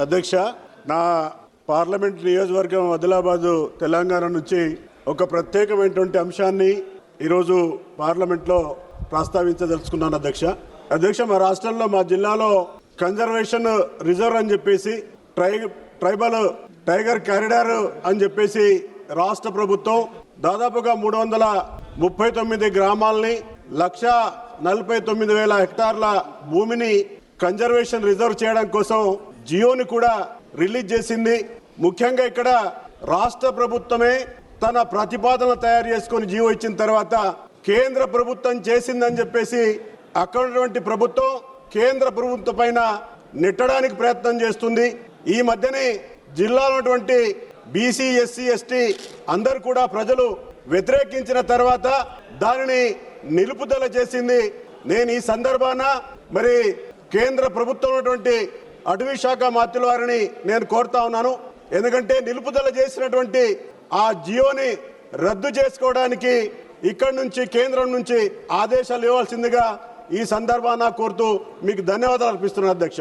అధ్యక్ష నా పార్లమెంట్ నియోజకవర్గం ఆదిలాబాదు తెలంగాణ నుంచి ఒక ప్రత్యేకమైనటువంటి అంశాన్ని ఈరోజు పార్లమెంట్లో ప్రస్తావించదలుచుకున్నాను అధ్యక్ష. అధ్యక్ష మా రాష్ట్రంలో మా జిల్లాలో కన్జర్వేషన్ రిజర్వ్ అని చెప్పేసి ట్రై ట్రైబల్ టైగర్ కారిడార్ అని చెప్పేసి రాష్ట్ర ప్రభుత్వం దాదాపుగా మూడు వందల ముప్పై తొమ్మిది గ్రామాలని లక్ష నలభై తొమ్మిది వేల హెక్టార్ల భూమిని కన్జర్వేషన్ రిజర్వ్ చేయడం కోసం జియోని కూడా రిలీజ్ చేసింది. ముఖ్యంగా ఇక్కడ రాష్ట్ర ప్రభుత్వమే తన ప్రతిపాదన తయారు చేసుకొని జియో ఇచ్చిన తర్వాత కేంద్ర ప్రభుత్వం చేసిందని చెప్పేసి అక్కడ ఉన్నటువంటి ప్రభుత్వం కేంద్ర ప్రభుత్వం పైన నెట్టడానికి ప్రయత్నం చేస్తుంది. ఈ మధ్యనే జిల్లాలో ఉన్నటువంటి బీసీ ఎస్సీ ఎస్టీ అందరు కూడా ప్రజలు వ్యతిరేకించిన తర్వాత దానిని నిలుపుదల చేసింది. నేను ఈ సందర్భాన మరి కేంద్ర ప్రభుత్వం ఉన్నటువంటి అటవీ శాఖ మంత్రుల వారిని నేను కోరుతా ఉన్నాను. ఎందుకంటే నిలుపుదల చేసినటువంటి ఆ జియోని రద్దు చేసుకోవడానికి ఇక్కడి నుంచి కేంద్రం నుంచి ఆదేశాలు ఇవ్వాల్సిందిగా ఈ సందర్భాన కోరుతూ మీకు ధన్యవాదాలు అర్పిస్తున్నాను అధ్యక్ష.